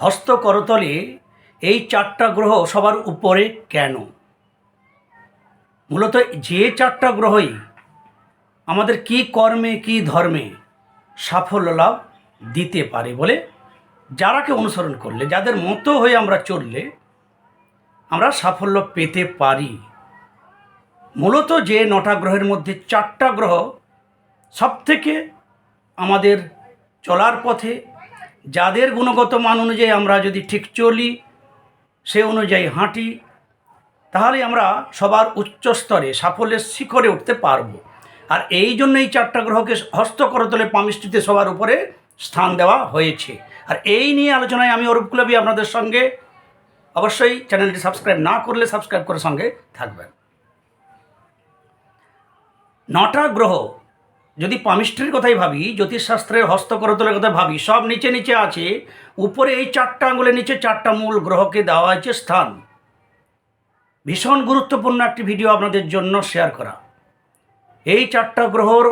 হস্ত করতলে এই চারটা গ্রহ সবার উপরে কেন? মূলত যে চারটা গ্রহই আমাদের কি কর্মে, কি ধর্মে সাফল্য লাভ দিতে পারে বলে যারাকে অনুসরণ করলে, যাদের মতো হয়ে আমরা চললে আমরা সাফল্য পেতে পারি। মূলত যে নটা গ্রহের মধ্যে চারটা গ্রহ সবথেকে আমাদের চলার পথে যাদের গুণগত মান অনুযায়ী আমরা যদি ঠিক চলি, সে অনুযায়ী হাঁটি, তাহলে আমরা সবার উচ্চ স্তরে সাফল্যের শিখরে উঠতে পারব। আর এই জন্য এই চারটা গ্রহকে হস্তকরতলে পামিষ্টিতে সবার উপরে স্থান দেওয়া হয়েছে। আর এই নিয়ে আলোচনায় আমি অরূপ কুলাবি আপনাদের সঙ্গে। অবশ্যই চ্যানেলটি সাবস্ক্রাইব না করলে সাবস্ক্রাইব করে সঙ্গে থাকবেন। নটা গ্রহ যদি পামিষ্টির কথাই ভাবি, জ্যোতিষশাস্ত্রের হস্তকরতলের কথা ভাবি, সব নিচে নিচে আছে, উপরে এই চারটা আঙুলের নিচে চারটা মূল গ্রহকে দেওয়া হয়েছে স্থান। ভীষণ গুরুত্বপূর্ণ একটি ভিডিও আপনাদের জন্য শেয়ার করা। এই চারটা গ্রহর,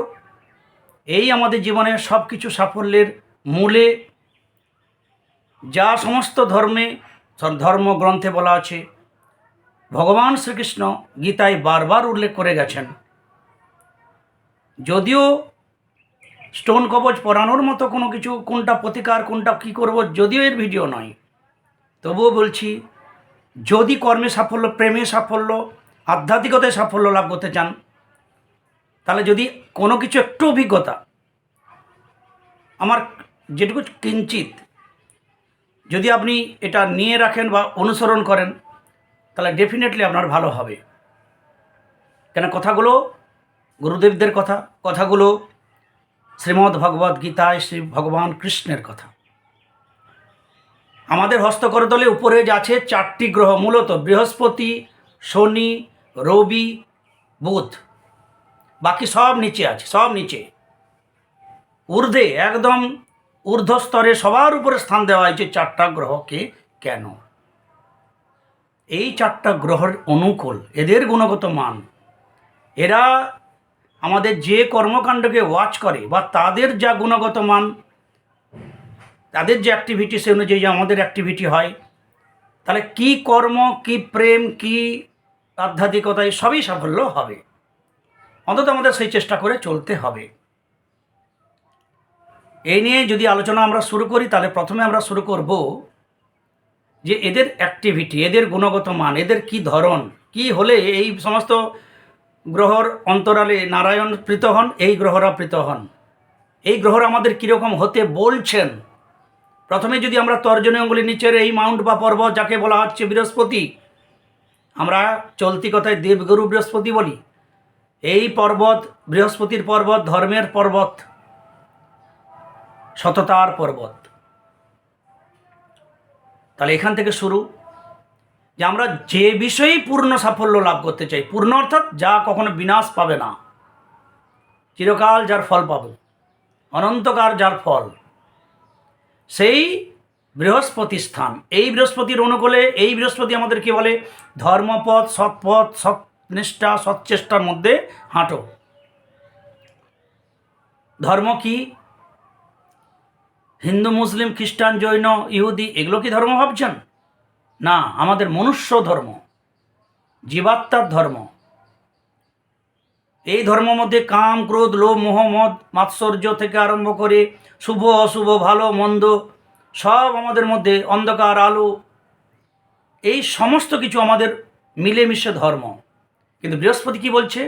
এই আমাদের জীবনের সব কিছু সাফল্যের মূলে যা সমস্ত ধর্মে ধর্মগ্রন্থে বলা আছে, ভগবান শ্রীকৃষ্ণ গীতায় বারবার উল্লেখ করে গেছেন। যদিও স্টোন কবচ পরানোর মতো কোনো কিছু, কোনটা প্রতিকার, কোনটা কী করব, যদিও এর ভিডিও নয়। তবুও বলছি, যদি কর্মে সাফল্য, প্রেমে সাফল্য, আধ্যাত্মিকতায় সাফল্য লাভ করতে চান, তাহলে যদি কোনো কিছু একটু অভিজ্ঞতা, আমার যেটুকু কিঞ্চিত, যদি আপনি এটা নিয়ে রাখেন বা অনুসরণ করেন, তাহলে ডেফিনেটলি আপনার ভালো হবে। কেন, কথাগুলো গুরুদেবদের কথা, কথাগুলো শ্রীমদ্ ভগবদ গীতায় শ্রী ভগবান কৃষ্ণের কথা। আমাদের হস্তকরতলে উপরে আছে চারটি গ্রহ, মূলত বৃহস্পতি, শনি, রবি, বুধ। বাকি সব নিচে আছে, সব নিচে। ঊর্ধ্বে, একদম ঊর্ধ্বস্তরে সবার উপরে স্থান দেওয়া হয়েছে চারটা গ্রহকে কেন? এই চারটা গ্রহের অনুকূল, এদের গুণগত মান। এরা আমাদের যে কর্মকাণ্ডকে ওয়াচ করে বা তাদের যা গুণগত মান, তাদের যে অ্যাক্টিভিটি সে অনুযায়ী যে আমাদের অ্যাক্টিভিটি হয়, তাহলে কি কর্ম, কি প্রেম, কি আধ্যাত্মিকতায় সবই সাফল্য হবে। অন্তত আমাদের সেই চেষ্টা করে চলতে হবে। এই নিয়ে যদি আলোচনা আমরা শুরু করি, তাহলে প্রথমে আমরা শুরু করব যে এদের অ্যাক্টিভিটি এদের গুণগত মান, এদের কি ধরন, কি হলে এই সমস্ত গ্রহর অন্তরালে নারায়ণ প্রীত হন, এই গ্রহরা প্রীত হন। এই গ্রহরা আমাদের কীরকম হতে বলছেন? প্রথমে যদি আমরা তর্জনী অঙ্গুলি নিচের এই মাউন্ট বা পর্বত যাকে বলা হচ্ছে বৃহস্পতি, আমরা চলতি কথায় দেবগুরু বৃহস্পতি বলি। এই পর্বত বৃহস্পতির পর্বত, ধর্মের পর্বত, সততার পর্বত। তাহলে এখান থেকে শুরু। যে আমরা যে বিষয়েই পূর্ণ সাফল্য লাভ করতে চাই, পূর্ণ অর্থাৎ যা কখনো বিনাশ পাবে না, চিরকাল যার ফল পাবে অনন্তকার যার ফল। সেই বৃহস্পতি স্থান, এই বৃহস্পতির অনুকূলে, এই বৃহস্পতি আমাদের কি বলে? ধর্মপথ, সৎপথ, সৎনিষ্ঠা, সৎচেষ্টার মধ্যে হাঁটো। ধর্ম কি? হিন্দু, মুসলিম, খ্রিস্টান, জৈন, ইহুদি, এগুলো কি ধর্ম ভাবছেন? না, আমাদের মনুষ্য ধর্ম, জীবাত্মার ধর্ম। এই ধর্ম মধ্যে কাম, ক্রোধ, লোভ, মোহ, মদ, মাৎসর্য থেকে আরম্ভ করে শুভ, অশুভ, ভালো, মন্দ, সব আমাদের মধ্যে অন্ধকার, আলো, এই সমস্ত কিছু আমাদের মিলেমিশে ধর্ম। কিন্তু বৃহস্পতি কি বলছে?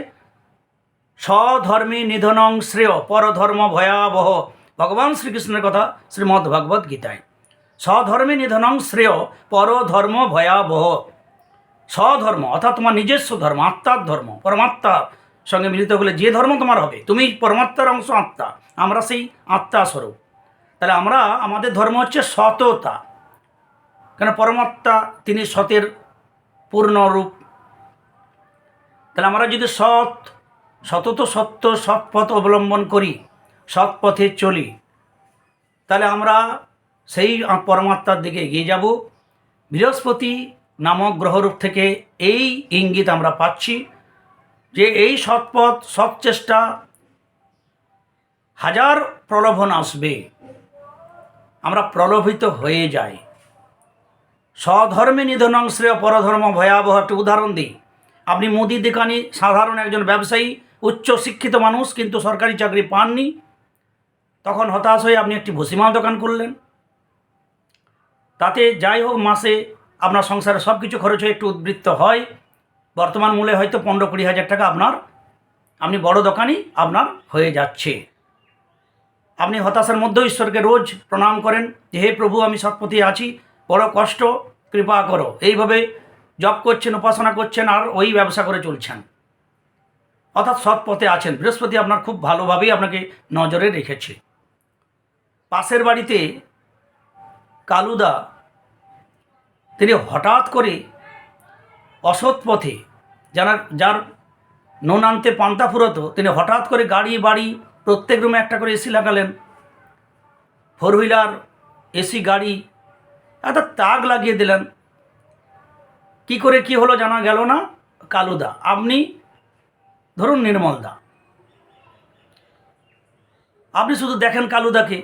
স্বধর্মে নিধনং শ্রেয়, পরধর্ম ভয়াবহ। ভগবান শ্রীকৃষ্ণের কথা শ্রীমদ্ ভগবদ্ গীতায়। স্বধর্মে নিধনং শ্রেয় পরধর্ম ভয়াবহ। স্বধর্ম, অর্থাৎ তোমার নিজস্ব ধর্ম, আত্মার ধর্ম, পরমাত্মার সঙ্গে মিলিত হলে যে ধর্ম তোমার হবে, তুমি পরমাত্মার অংশ আত্মা, আমরা সেই আত্মা স্বরূপ। তাহলে আমরা, আমাদের ধর্ম হচ্ছে সততা। কেন পরমাত্মা তিনি সতের পূর্ণরূপ তাহলে আমরা যদি সৎ সতত সত্য, সৎ পথ অবলম্বন করি, সৎ পথে চলি, তাহলে আমরা সেই পরমাত্মার দিকে এগিয়ে যাব। বৃহস্পতি নামক গ্রহরূপ থেকে এই ইঙ্গিত আমরা পাচ্ছি যে এই সৎপথ সৎ চেষ্টা হাজার প্রলোভন আসবে। আমরা প্রলোভিত হয়ে যাই। স্বধর্মে নিধনং শ্রেয় পরধর্ম ভয়াবহ। একটা উদাহরণ দিই। আপনি মুদি দোকানি, সাধারণ একজন ব্যবসায়ী, উচ্চ শিক্ষিত মানুষ কিন্তু সরকারি চাকরি পাননি। তখন হতাশ হয়ে আপনি একটি ভুসিমাল দোকান করলেন তাতে যাই হোক মাসে আপনার সংসারে সব কিছু খরচ হয়ে একটু উদ্বৃত্ত হয়। বর্তমান মূল্যে হয়তো পনেরো কুড়ি হাজার টাকা আপনার, আপনি বড় দোকানই আপনার হয়ে যাচ্ছে। আপনি হতাশার মধ্যেও ঈশ্বরকে রোজ প্রণাম করেন যে, হে প্রভু, আমি সৎপথে আছি, বড় কষ্ট, কৃপা করো। এইভাবে জপ করছেন, উপাসনা করছেন, আর ওই ব্যবসা করে চলছেন। অর্থাৎ সৎ পথে আছেন। বৃহস্পতি আপনার খুব ভালোভাবেই আপনাকে নজরে রেখেছে। পাশের বাড়িতে কালুদা। তিনি হঠাৎ করে অসৎ পথে যারা যার নুন আনতে পান্তা ফুরতো, তিনি হঠাৎ করে গাড়ি, বাড়ি, প্রত্যেক রুমে একটা করে এসি লাগালেন। ফোর হুইলার, এসি, গাড়ি এত তাগ লাগিয়ে দিলেন। কি করে কি হলো জানা গেল না? কালুদা, আপনি ধরুন নির্মলদা। আপনি শুধু দেখেন কালুদাকে।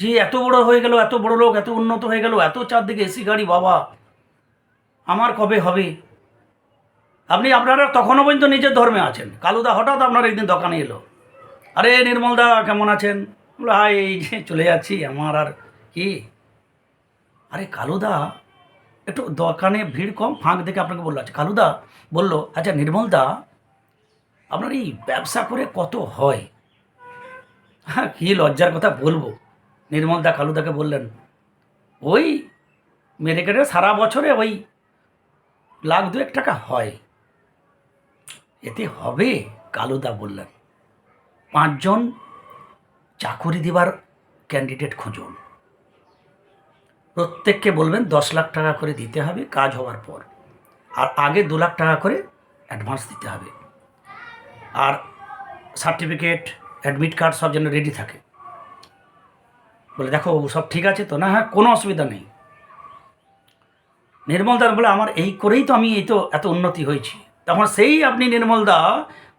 যে এত বড় হয়ে গেল, এত বড় লোক, এত উন্নত হয়ে গেল, এত চারদিকে এসি গাড়ি, বাবা। আমার কবে হবে? আপনি আপনারা তখনও পর্যন্ত নিজের ধর্মে আছেন। কালুদা হঠাৎ আপনার একদিন দোকানে এলো। আরে নির্মলদা কেমন আছেন? হাই, এই যে চলে যাচ্ছি, আমার আর কি? আরে, কালুদা, একটু দোকানে ভিড় কম, ফাঁক দেখে আপনাকে বলল আচ্ছা কালুদা বলল আচ্ছা নির্মলদা আপনার এই ব্যবসা করে কত হয়? হ্যাঁ কী লজ্জার কথা বলব। নির্মলদা কালুদাকে বললেন, ওই মেরে কেটে সারা বছরে ওই লাখ দুয়েক টাকা হয়। এতে হবে? কালুদা বললেন, পাঁচজন চাকুরি দেবার ক্যান্ডিডেট খুঁজুন। প্রত্যেককে বলবেন দশ লাখ টাকা করে দিতে হবে কাজ হওয়ার পর। আর আগে দু লাখ টাকা করে অ্যাডভান্স দিতে হবে। আর সার্টিফিকেট অ্যাডমিট কার্ড সব যেন রেডি থাকে। বলে, দেখো সব ঠিক আছে তো? না হ্যাঁ কোনো অসুবিধা নেই। নির্মলদার বলে, আমার এই করেই তো আমি এই তো এত উন্নতি হয়েছি। তখন সেই আপনি নির্মলদা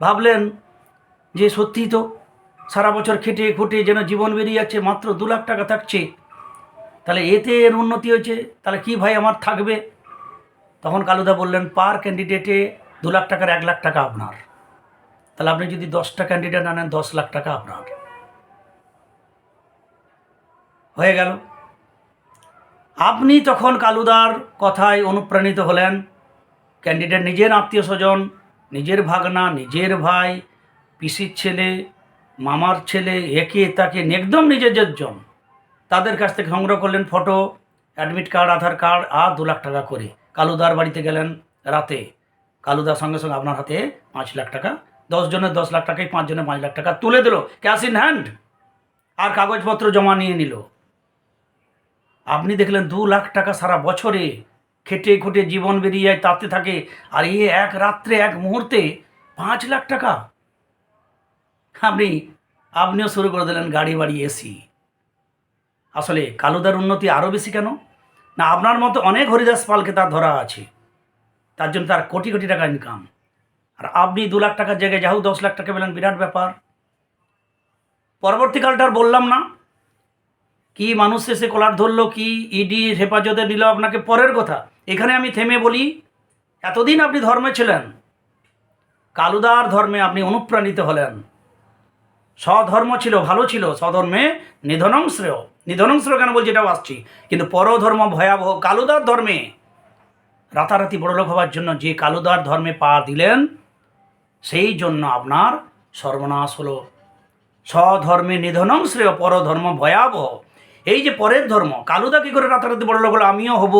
ভাবলেন যে সত্যিই তো সারা বছর খেটে খুঁটে যেন জীবন বেরিয়ে যাচ্ছে, মাত্র দু লাখ টাকা থাকছে। তাহলে এতে এর উন্নতি হয়েছে, তাহলে কি ভাই আমার থাকবে? তখন কালুদা বললেন, পার ক্যান্ডিডেটে দু লাখ টাকার এক লাখ টাকা আপনার। তাহলে আপনি যদি দশটা ক্যান্ডিডেট আনেন, দশ লাখ টাকা আপনার। হয়ে গেল। আপনি তখন কালুদার কথায় অনুপ্রাণিত হলেন। ক্যান্ডিডেট নিজের আত্মীয় স্বজন, নিজের ভাগনা, নিজের ভাই, পিসির ছেলে, মামার ছেলে, একে তাকে একদম নিজের জন, তাদের কাছ থেকে সংগ্রহ করলেন photo, admit card, Aadhaar card, আর দু লাখ টাকা করে। কালুদার বাড়িতে গেলেন রাতে। কালুদার সঙ্গে সঙ্গে আপনার হাতে পাঁচ লাখ টাকা, দশ জনের দশ লাখ টাকায় পাঁচ জনের পাঁচ লাখ টাকা তুলে দিল। Cash in hand. আর কাগজপত্র জমা নিয়ে নিল। আপনি দেখলেন দু লাখ টাকা সারা বছরে খেটে খুটে জীবন বেরিয়ে যায় তাতে থাকে, আর এই এক রাত্রে, এক মুহূর্তে পাঁচ লাখ টাকা। আপনি, আপনিও শুরু করে দিলেন গাড়ি বাড়ি এসি। আসলে কালুদার উন্নতি আরও বেশি কেন? না, আপনার মতো অনেক হরিদাস পালকে তার ধরা আছে। তার জন্য তার কোটি কোটি টাকা ইনকাম আর আপনি দু লাখ টাকার জায়গায় যাহু দশ লাখ টাকা পেলেন, বিরাট ব্যাপার। পরবর্তীকালটা আর বললাম না। কি মানুষ এসে কলার ধরলো, কি ইডি হেফাজতে নিল আপনাকে পরের কথা। এখানে আমি থেমে বলি, এতদিন আপনি ধর্মে ছিলেন, কালুদার ধর্মে আপনি অনুপ্রাণিত হলেন। স্বধর্ম ছিল, ভালো ছিল, স্বধর্মে নিধনং শ্রেয়। নিধনং শ্রেয় কেন বলছি এটাও আসছি। কিন্তু পরধর্ম ভয়াবহ কালুদার ধর্মে রাতারাতি বড়লোক হওয়ার জন্য যে কালুদার ধর্মে পা দিলেন, সেই জন্য আপনার সর্বনাশ হলো। স্বধর্মে নিধনং শ্রেয়, পরধর্ম ভয়াবহ। এই যে পরের ধর্ম, কালুদা কী করে রাতারাতি বড় লোক হলো? আমিও হব।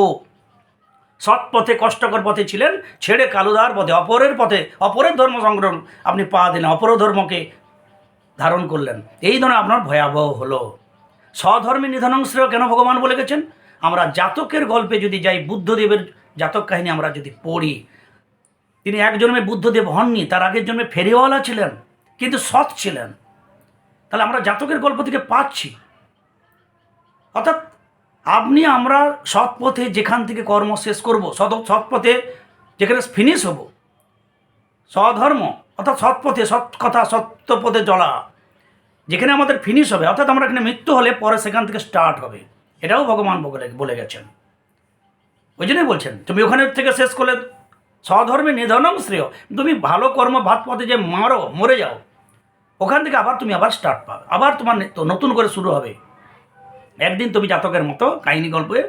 সৎ পথে, কষ্টকর পথে ছিলেন, ছেড়ে কালুদার পথে, অপরের পথে, অপরের ধর্ম সংগ্রহ আপনি পা দিলেন, অপর ধর্মকে ধারণ করলেন। এই ধরনের আপনার ভয়াবহ হলো। স্বধর্মে নিধনং শ্রেয় কেন ভগবান বলে গেছেন? আমরা জাতকের গল্পে যদি যাই, বুদ্ধদেবের জাতক কাহিনী আমরা যদি পড়ি, তিনি এক জন্মে বুদ্ধদেব হননি, তার আগের জন্মে ফেরিওয়ালা ছিলেন, কিন্তু সৎ ছিলেন। তাহলে আমরা জাতকের গল্প থেকে পাচ্ছি। অর্থাৎ আপনি আমরা সৎ পথে যেখান থেকে কর্ম শেষ করব, সৎ সৎ পথে যেখানে ফিনিশ হব সধর্ম অর্থাৎ সৎ পথে সৎ কথা সত্য পথে চলা, যেখানে আমাদের ফিনিশ হবে, অর্থাৎ আমরা এখানে মৃত্যু হলে পরে সেখান থেকে স্টার্ট হবে, এটাও ভগবান বলে গেছেন। ওই জন্যই বলছেন, তুমি ওখানে থেকে শেষ করলে স্বধর্মে নিধনম শ্রেয়, তুমি ভালো কর্ম ভাত পথে যে মারো, মরে যাও, ওখান থেকে আবার তুমি আবার স্টার্ট পাবে, আবার তোমার নতুন করে শুরু হবে। একদিন তুমি জাতকের মতো কাহিনী গল্পে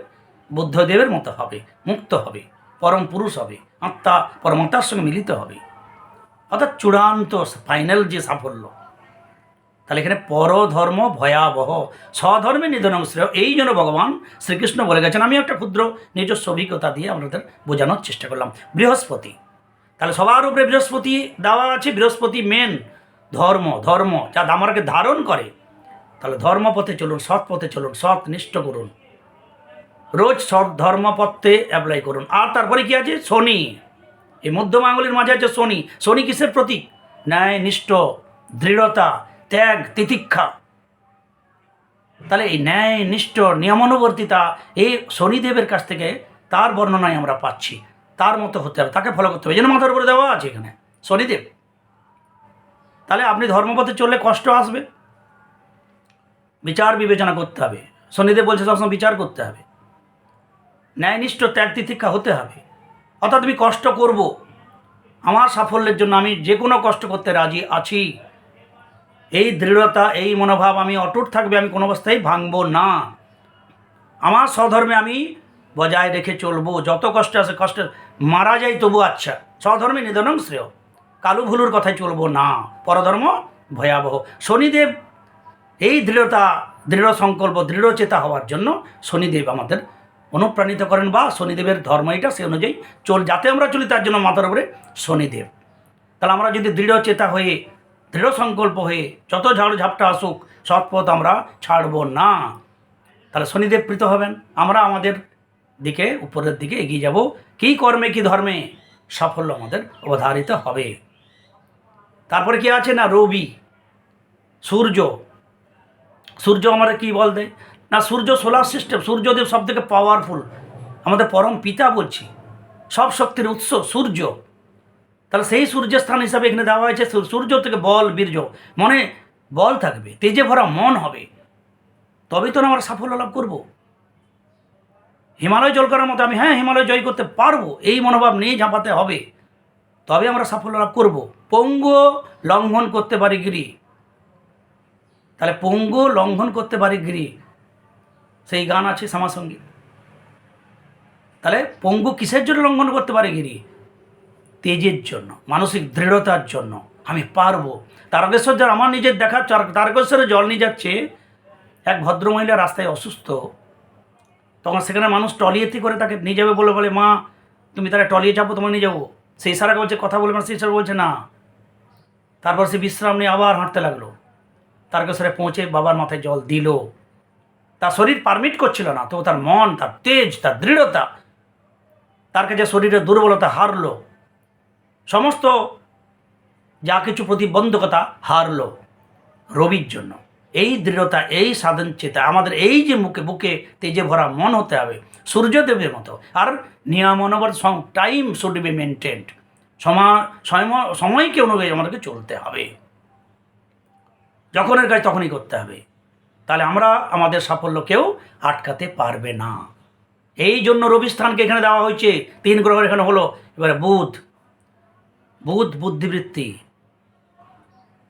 বুদ্ধদেবের মতো হবে, মুক্ত হবে, পরম পুরুষ হবে, আত্মা পরমাত্মার সঙ্গে মিলিত হবে। অর্থাৎ চূড়ান্ত ফাইনাল যে সাফল্য, তাহলে এখানে পরধর্ম ভয়াবহ, স্বধর্মে নিধনম শ্রেয়, এই জন্য ভগবান শ্রীকৃষ্ণ বলে গেছেন, আমি একটা ক্ষুদ্র নিজস্ব অভিজ্ঞতা দিয়ে আপনাদের বোঝানোর চেষ্টা করলাম। বৃহস্পতি, তাহলে সবার উপরে বৃহস্পতি দেওয়া আছে, বৃহস্পতি মেন ধর্ম ধর্ম, যা আমাকে ধারণ করে তাহলে ধর্মপথে চলুন সৎ পথে চলুন, সৎ নিষ্ঠ করুন। রোজ সৎ ধর্মপথে অ্যাপ্লাই করুন। আর তারপরে কি আছে? শনি। এই মধ্যম আঙুলের মাঝে আছে শনি। শনি কিসের প্রতীক? ন্যায়, নিষ্ঠ, দৃঢ়তা, ত্যাগ, তিতিক্ষা। তাহলে এই ন্যায়, নিষ্ঠ, নিয়মানুবর্তিতা এই শনিদেবের কাছ থেকে তার বর্ণনায় আমরা পাচ্ছি। তার মতো হতে হবে। তাকে ফলো করতে হবে। জন্য মাথার উপরে দেওয়া আছে এখানে, শনিদেব। তাহলে আপনি ধর্মপথে চললে কষ্ট আসবে। বিচার বিবেচনা করতে হবে। শনিদেব বলছে, সবসময় বিচার করতে হবে। ন্যায়নিষ্ঠ ত্যাগ তিতিক্ষা হতে হবে। অর্থাৎ আমি কষ্ট করব। আমার সাফল্যের জন্য আমি যে কোনো কষ্ট করতে রাজি আছি। এই দৃঢ়তা, এই মনোভাব আমি অটুট থাকবে, আমি কোনো অবস্থায় ভাঙবো না। আমার স্বধর্মে আমি বজায় রেখে চলবো। যত কষ্ট আছে, কষ্ট মারা যাই তবু আচ্ছা। স্বধর্মে নিধনম শ্রেয়। কালু ভুলুর কথায় চলবো না। পরধর্ম ভয়াবহ। শনিদেব এই দৃঢ়তা, দৃঢ় সংকল্প, দৃঢ় চেতা হওয়ার জন্য শনিদেব আমাদের অনুপ্রাণিত করেন বা শনিদেবের ধর্ম এটা সে অনুযায়ী চল, যাতে আমরা চলি তার জন্য মাথার উপরে শনিদেব। তাহলে আমরা যদি দৃঢ় চেতা হয়ে, দৃঢ় সংকল্প হয়ে, যত ঝাড় ঝাপটা আসুক, সৎপথ আমরা ছাড়ব না। তাহলে শনিদেব প্রীত হবেন। আমরা আমাদের দিকে, উপরের দিকে এগিয়ে যাব। কী কর্মে, কী ধর্মে সাফল্য আমাদের অবধারিত হবে। তারপরে কি আছে না? রবি, সূর্য সূর্য আমরা কি বল দেয়? না, সূর্য সোলার সিস্টেম সূর্যদেব সব থেকে পাওয়ারফুল আমাদের পরম পিতা বলছি। সব শক্তির উৎস সূর্য। তাহলে সেই সূর্যের স্থান হিসাবে এখানে দেওয়া হয়েছে সূর্য থেকে বল, বীর্য। মনে বল থাকবে, তেজে ভরা মন হবে। তবেই তো আমরা সাফল্য লাভ করব। হিমালয় জল করার মতো আমি হ্যাঁ হিমালয় জয় করতে পারব, এই মনোভাব নিয়ে ঝাঁপাতে হবে। তবে আমরা সাফল্য লাভ করব। পঙ্গু লঙ্ঘন করতে পারি গিরি। তাহলে পঙ্গু লঙ্ঘন করতে পারে গিরি সেই গান আছে শ্যামাসঙ্গীত। তাহলে পঙ্গু কিসের জন্য লঙ্ঘন করতে পারে গিরি তেজের জন্য, মানসিক দৃঢ়তার জন্য। আমি পারব। তারকেশ্বর যার আমার নিজের দেখা তারকেশ্বরে জল নিয়ে যাচ্ছে, এক ভদ্রমহিলা রাস্তায় অসুস্থ, তখন সেখানে মানুষ টলিয়েতে করে তাকে নিয়ে যাবে বলে বলে, মা, তুমি তারা টলিয়ে যাব তোমার নিয়ে যাব? সেই সারাকে বলছে, কথা বলবে না। সেই সারা বলছে, না। তারপর সে বিশ্রাম নিয়ে আবার হাঁটতে লাগল। তারকেশ্বরে পৌঁছে বাবার মাথায় জল দিল। তার শরীর পারমিট করছিল না, তো তার মন, তার তেজ, তার দৃঢ়তা, তার কাছে শরীরের দুর্বলতা হারলো। সমস্ত যা কিছু প্রতিবন্ধকতা হারলো রবির জন্য। এই দৃঢ়তা, এই সাধন চেতা, আমাদের এই যে মুখে, বুকে তেজে ভরা মন হতে হবে, সূর্যদেবের মতো। আর নিয়মানুবর্ত টাইম শুড বি মেনটেন্ড সময়- সময়কে অনুযায়ী আমাদেরকে চলতে হবে। যখনের কাজ তখনই করতে হবে। তাহলে আমরা আমাদের সাফল্য কেউ আটকাতে পারবে না। এই জন্য রবি স্থানকে এখানে দেওয়া হয়েছে। তিন গ্রহের এখানে হলো, এবারে বুধ। বুধ, বুদ্ধিবৃত্তি।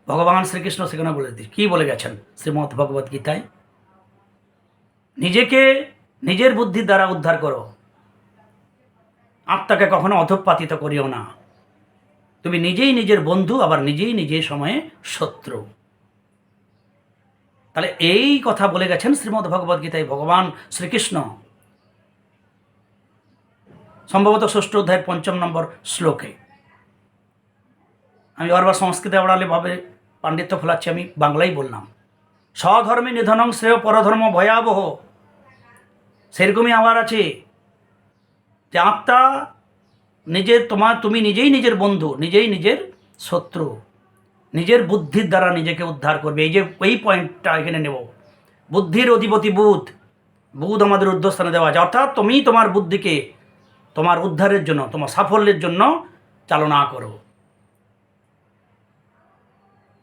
ভগবান শ্রীকৃষ্ণ সেখানে বলে কী বলে গেছেন শ্রীমৎ ভগবত গীতায়? নিজেকে নিজের বুদ্ধির দ্বারা উদ্ধার করো। আত্মাকে কখনো অধপাতিত করিও না। তুমি নিজেই নিজের বন্ধু, আবার নিজেই নিজের সময়ে শত্রু। তাহলে এই কথা বলে গেছেন শ্রীমদ্ ভগবদ গীতায় ভগবান শ্রীকৃষ্ণ। সম্ভবত ষষ্ঠ অধ্যায়ের পঞ্চম নম্বর শ্লোকে। আমি বারবার সংস্কৃতে ওড়ালে ভাবে পাণ্ডিত্য ফোলাচ্ছি, আমি বাংলাই বললাম। স্বধর্মে নিধনং শ্রেয় পরধর্ম ভয়াবহ। সেরকমই আমার আছে যে আত্মা নিজের তোমার তুমি নিজেই নিজের বন্ধু, নিজেই নিজের শত্রু। নিজের বুদ্ধির দ্বারা নিজেকে উদ্ধার করবে। এই যে, এই পয়েন্টটা এখানে নেব। বুদ্ধির অধিপতি বুধ। বুধ আমাদের উদ্ধস্থানে দেওয়া আছে। অর্থাৎ তুমি তোমার বুদ্ধিকে তোমার উদ্ধারের জন্য, তোমার সাফল্যের জন্য চালনা করো।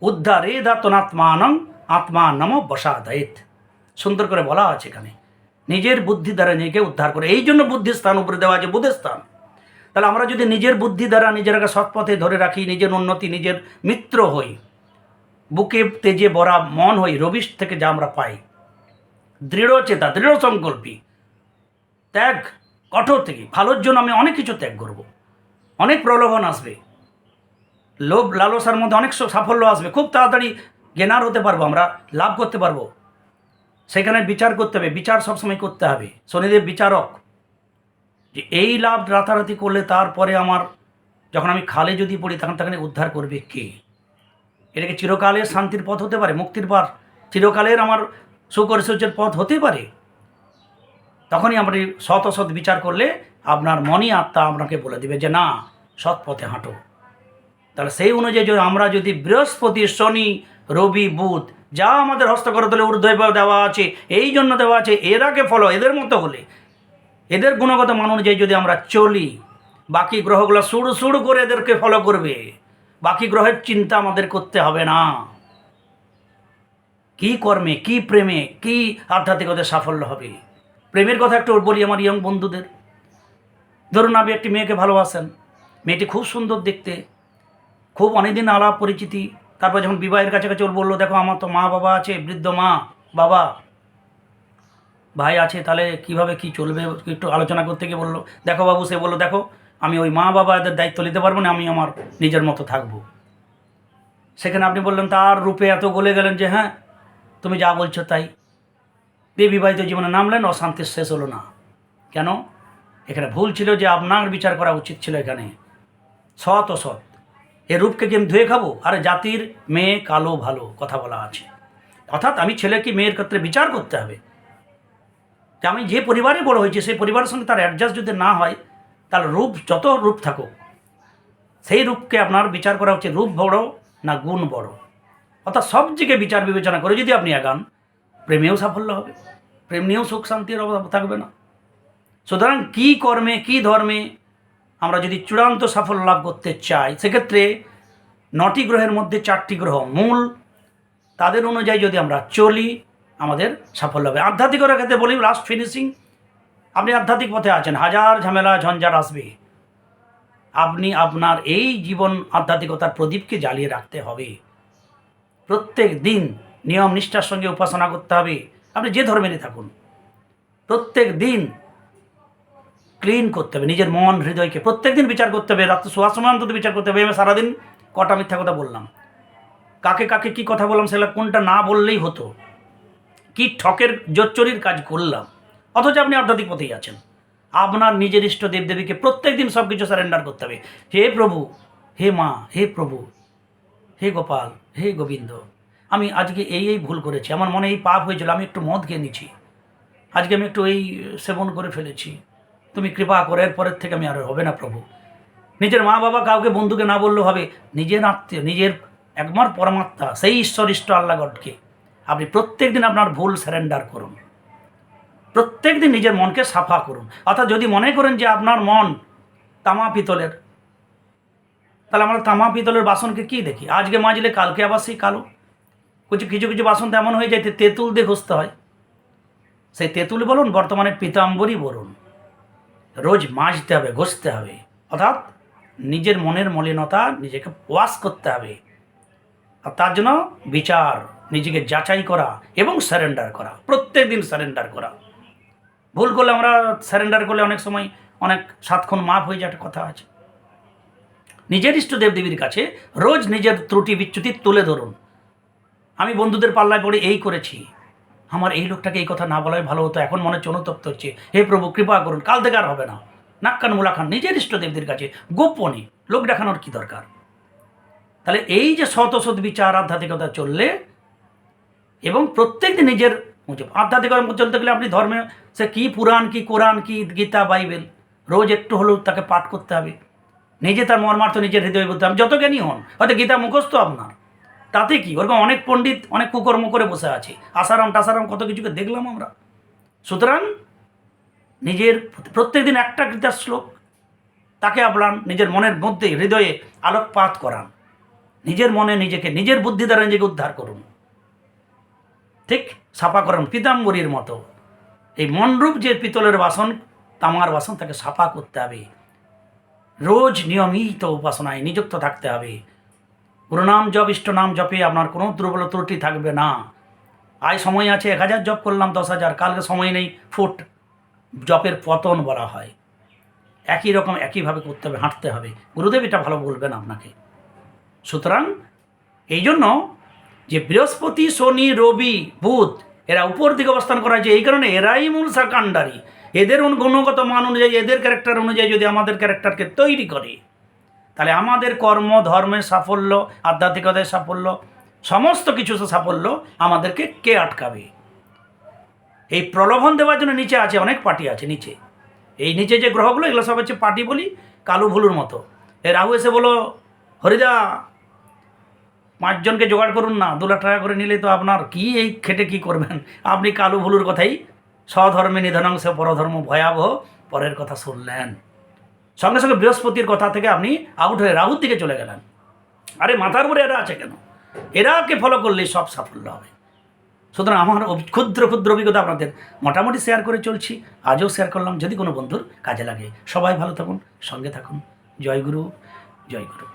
উদ্ধারে দাতনাত্মানং আত্মা নম বসাদয়িত। সুন্দর করে বলা আছে এখানে। নিজের বুদ্ধি দ্বারা নিজেকে উদ্ধার করে। এই জন্য বুদ্ধির স্থান উপরে দেওয়া আছে বুধের স্থান তাহলে আমরা যদি নিজের বুদ্ধি দ্বারা নিজেরাকে সৎপথে ধরে রাখি, নিজের উন্নতি, নিজের মিত্র হই, বুকে তেজে ভরা মন হই, রবিশ থেকে যা আমরা পাই। দৃঢ় চেতা, দৃঢ় সংকল্পী। ত্যাগ কঠোর থেকে, ভালোর জন্য আমি অনেক কিছু ত্যাগ করব। অনেক প্রলোভন আসবে। লোভ, লালসার মধ্যে অনেক সাফল্য আসবে। খুব তাড়াতাড়ি জ্ঞানার হতে পারব আমরা, লাভ করতে পারব। সেখানে বিচার করতে হবে, বিচার সবসময় করতে হবে। শনিদেব বিচারক। যে এই লাভ রাতারাতি করলে তারপরে আমার যখন আমি খালে যদি পড়ি, তখন তাকে উদ্ধার করবে কে? এটাকে চিরকালের শান্তির পথ হতে পারে? মুক্তির পথ, চিরকালের আমার ঐশ্বর্যের পথ হতে পারে? তখনই আপনি সৎ অসৎ বিচার করলে আপনার মনই আত্মা আপনাকে বলে দিবে যে না, সৎ পথে হাঁটো। তাহলে সেই অনুযায়ী যদি আমরা যদি বৃহস্পতি, শনি, রবি, বুধ যা আমাদের হস্তকরতলে ঊর্ধ্ব দেওয়া আছে, এই জন্য দেওয়া আছে এরাকে ফলো এদের মতো হলে এদের গুণগত মান অনুযায়ী যদি আমরা চলি, বাকি গ্রহগুলো সুড় সুড় করে এদেরকে ফলো করবে, বাকি গ্রহের চিন্তা আমাদের করতে হবে না। কি কর্মে, কি প্রেমে, কি আধ্যাত্মিকতার সাফল্য হবে? প্রেমের কথা একটু বলি আমার ইয়ং বন্ধুদের। ধরুন আপনি একটি মেয়েকে ভালোবাসেন, মেয়েটি খুব সুন্দর দেখতে, খুব অনেকদিন আলাপ পরিচিতি, তারপর যখন বিবাহের কাছাকাছি ওর বলল, দেখো, আমার তো মা বাবা আছে, বৃদ্ধ মা, বাবা ভাই আছে, তাহলে কীভাবে কি চলবে? একটু আলোচনা করতে গিয়ে বলল, দেখো বাবু, সে বলল, দেখো, আমি ওই মা বাবা এদের দায়িত্ব নিতে পারব না, আমি আমার নিজের মতো থাকব। সেখানে আপনি বললেন, তার রূপে এত গলে গেলেন যে হ্যাঁ তুমি যা বলছো তাই। দিয়ে বিবাহিত জীবনে নামলেন অশান্তির শেষ হলো না। কেন? এখানে ভুল ছিল যে, আপনার বিচার করা উচিত ছিল এখানে। সৎ অসৎ। এ রূপকে কি আমি ধুয়ে খাব? আরে, জাতির মেয়ে কালো ভালো, কথা বলা আছে। অর্থাৎ আমি ছেলেকে মেয়ের ক্ষেত্রে বিচার করতে হবে? যে আমি যে পরিবারে বড় হয়েছি, সেই পরিবারের সঙ্গে তার অ্যাডজাস্ট যদি না হয় তাহলে রূপ, যত রূপ থাকুক, সেই রূপকে আপনার বিচার করা হচ্ছে রূপ বড় না গুণ বড়। অর্থাৎ সব দিকে বিচার বিবেচনা করে যদি আপনি আগান প্রেমেও সাফল্য হবে, প্রেম নিয়েও সুখ শান্তির অভাব থাকবে না। সুতরাং কী কর্মে, কী ধর্মে আমরা যদি চূড়ান্ত সাফল্য লাভ করতে চাই, সেক্ষেত্রে নটি গ্রহের মধ্যে চারটি গ্রহ মূল, তাদের অনুযায়ী যদি আমরা চলি আমাদের সাফল্য হবে। আধ্যাত্মিকতার ক্ষেত্রে বলি লাস্ট ফিনিশিং আপনি আধ্যাত্মিক পথে আছেন। হাজার ঝামেলা, ঝঞ্ঝাট আসবে। আপনি আপনার এই জীবন আধ্যাত্মিকতার প্রদীপকে জ্বালিয়ে রাখতে হবে। প্রত্যেক দিন নিয়ম নিষ্ঠার সঙ্গে উপাসনা করতে হবে। আপনি যে ধর্মেরই থাকুন। প্রত্যেক দিন ক্লিন করতে হবে। নিজের মন, হৃদয়কে প্রত্যেক দিন বিচার করতে হবে। রাত্রে শোয়ার সময় অন্তত বিচার করতে হবে। আমি সারাদিন কটা মিথ্যা কথা বললাম। কাকে কাকে কি কথা বললাম সেটা কোনটা না বললেই হতো। কি ঠকের জোচ্চরির কাজ করলাম? অথচ আপনি আধ্যাত্মিক পথেই আছেন। আপনার নিজের ইষ্ট দেবদেবীকে প্রত্যেক দিন সব কিছু সারেন্ডার করতে হবে। হে প্রভু, হে মা, হে প্রভু, হে গোপাল, হে গোবিন্দ, আমি আজকে এই এই ভুল করেছি। আমার মনে এই পাপ হয়েছিল, আমি একটু মদ খেয়ে নিছি আজকে আমি একটু এই সেবন করে ফেলেছি। তুমি কৃপা করে, এরপরের থেকে আমি আর হবে না প্রভু। নিজের মা বাবা কাউকে বন্ধুকে না বললেও হবে। নিজের আত্মীয়, নিজের একমার পরমাত্মা, সেই ঈশ্বর ইষ্ট আল্লাহ গডকে। আপনি প্রত্যেক দিন আপনার ভুল স্যারেন্ডার করুন। প্রত্যেক দিন নিজের মনকে সাফা করুন। অর্থাৎ যদি মনে করেন যে আপনার মন তামা পিতলের, তাহলে আমরা তামা পিতলের বাসনকে কি দেখি? আজকে মাজলে, কালকে আবার সেই কালো। কিছু কিছু কিছু বাসন তো এমন হয়ে যায় তেঁতুল দিয়ে ঘষতে হয়। সেই তেঁতুল বলুন, বর্তমানে পিতাম্বরই বলুন, রোজ মাজতে হবে, ঘষতে হবে। অর্থাৎ নিজের মনের মলিনতা নিজেকে ওয়াশ করতে হবে। আর তার জন্য বিচার। নিজেকে যাচাই করা এবং স্যারেন্ডার করা, প্রত্যেক দিন স্যারেন্ডার করা। ভুল করলে আমরা স্যারেন্ডার করলে অনেক সময় অনেক সাতক্ষণ মাপ হয়ে যাওয়ার কথা আছে। নিজের ইষ্ট দেবদেবীর কাছে রোজ নিজের ত্রুটি বিচ্যুতি তুলে ধরুন। আমি বন্ধুদের পাল্লায় পড়ে এই করেছি। আমার এই লোকটাকে এই কথা না বলাই ভালো হতো, এখন মনে হচ্ছে অনুতপ্ত হচ্ছে। হে প্রভু, কৃপা করুন, কাল থেকে আর হবে না। নাক্কান মুলাখান নিজের ইষ্টদেবদের কাছে গোপনে লোক দেখানোর কি দরকার? তাহলে এই যে শত শত বিচার, আধ্যাত্মিকতা চললে এবং প্রত্যেক দিন নিজের মুজব আধ্যাত্মিকতা চলতে গেলে আপনি ধর্মে, সে কী পুরাণ, কী কোরআন, কী গীতা, বাইবেল, রোজ একটু হলেও তাকে পাঠ করতে হবে। নিজে তার মর্মার্থ, নিজের হৃদয় বলতে হবে যত জ্ঞানী হন, হয়তো গীতা মুখস্থ আপনার। তাতে কি? ওরকম অনেক পণ্ডিত, অনেক কুকর্ম করে বসে আছে। আসারাম, টাসারাম কত কিছুকে দেখলাম আমরা। সুতরাং নিজের প্রত্যেক দিন একটা গীতার শ্লোক, তাকে আপনার নিজের মনের মধ্যে, হৃদয়ে আলোকপাত করান। নিজের মনে নিজেকে, নিজের বুদ্ধি দ্বারা নিজেকে উদ্ধার করুন। ঠিক সাফা করেন, পিতাম্বরীর মতো। এই মনরূপ যে পিতলের বাসন, তামার বাসন তাকে সাফা করতে হবে। রোজ নিয়মিত উপাসনায় নিযুক্ত থাকতে হবে। গুরুনাম জপ ইষ্ট নাম জপে আপনার কোনো দুর্বল ত্রুটি থাকবে না। আজ সময় আছে, এক হাজার জপ করলাম, দশ হাজার। কালকে সময় নেই, ফুট। জপের পতন বলা হয়। একই রকম, একইভাবে করতে হবে, হাঁটতে হবে। গুরুদেব এটা ভালো বলবেন আপনাকে। সুতরাং, এই জন্য যে বৃহস্পতি, শনি, রবি, বুধ, এরা উপর দিকে অবস্থান করা হয়েছে। এই কারণে এরাই মূল সাকাণ্ডারি এদের গুণগত মান অনুযায়ী, এদের ক্যারেক্টার অনুযায়ী যদি আমাদের ক্যারেক্টারকে তৈরি করে, তাহলে আমাদের কর্ম, ধর্মের সাফল্য, আধ্যাত্মিকতার সাফল্য, সমস্ত কিছু সাফল্য আমাদেরকে কে আটকাবে? এই প্রলোভন দেওয়ার জন্য নিচে আছে, অনেক পার্টি আছে নিচে। এই নিচে যে গ্রহগুলো, এগুলো সব হচ্ছে পার্টি বলি কালু ভুলুর মতো। এ রাহু এসে বলো হরিদা পাঁচজনকে জোগাড় করুন না, দু লাখ টাকা করে নিলে তো আপনার কি এই খেটে কি করবেন? আপনি কালু ভুলুর কথাই স্বধর্মে নিধনাংশ পরধর্ম ভয়াবহ পরের কথা শুনলেন। সঙ্গে সঙ্গে বৃহস্পতির কথা থেকে আপনি আউট হয়ে রাহুর দিকে চলে গেলেন। আরে মাথার উপরে এরা আছে কেন? এরাকে ফলো করলেই সব সাফল্য হবে। সুতরাং আমার ক্ষুদ্র ক্ষুদ্র অভিজ্ঞতা আপনাদের মোটামুটি শেয়ার করে চলছি। আজও শেয়ার করলাম যদি কোনো বন্ধুর কাজে লাগে। সবাই ভালো থাকুন, সঙ্গে থাকুন। জয় গুরু জয় গুরু।